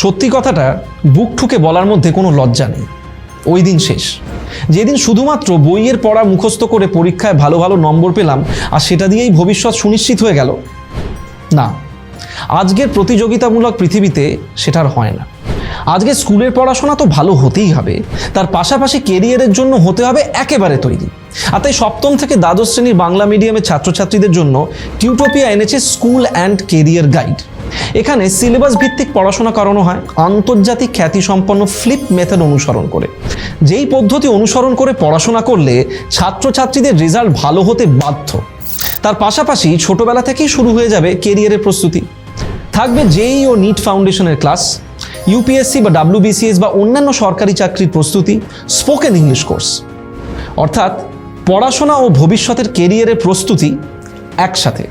সত্যি কথাটা বুক ঠুকে বলার মধ্যে কোনো লজ্জা নেই। ওই দিন শেষ। যেদিন শুধুমাত্র বইয়ের পড়া মুখস্থ করে পরীক্ষায় ভালো ভালো নম্বর পেলাম, আর সেটা দিয়েই ভবিষ্যৎ সুনিশ্চিত হয়ে গেল। না, আজকের প্রতিযোগিতামূলক পৃথিবীতে সেটা আর হয় না। আজকে স্কুলের পড়াশোনা তো ভালো হতেই হবে। তার পাশাপাশি কেরিয়ারের জন্য হতে হবে একেবারে তৈরি। আর তাই সপ্তম থেকে দ্বাদশ শ্রেণির বাংলা মিডিয়ামের ছাত্রছাত্রীদের জন্য টিউটোপিয়া এনেছে স্কুল অ্যান্ড কেরিয়ার গাইড। এখানে সিলেবাস ভিত্তিক পড়াশোনা করানো হয়। আন্তর্জাতিক খ্যাতিসম্পন্ন ফ্লিপ মেথড অনুসরণ করে। যেই পদ্ধতি অনুসরণ করে পড়াশোনা করলে ছাত্রছাত্রীদের রেজাল্ট ভালো হতে বাধ্য। তার পাশাপাশি ছোটবেলা থেকেই শুরু হয়ে যাবে কেরিয়ারের প্রস্তুতি। থাকবে জেই ও নিট ফাউন্ডেশনের ক্লাস ইউপিএসসি বা ডাব্লিউবিসিএস বা অন্যান্য সরকারি চাকরির প্রস্তুতি স্পোকেন ইংলিশ কোর্স অর্থাৎ পড়াশোনা ও ভবিষ্যতের কেরিয়ারের প্রস্তুতি একসাথে।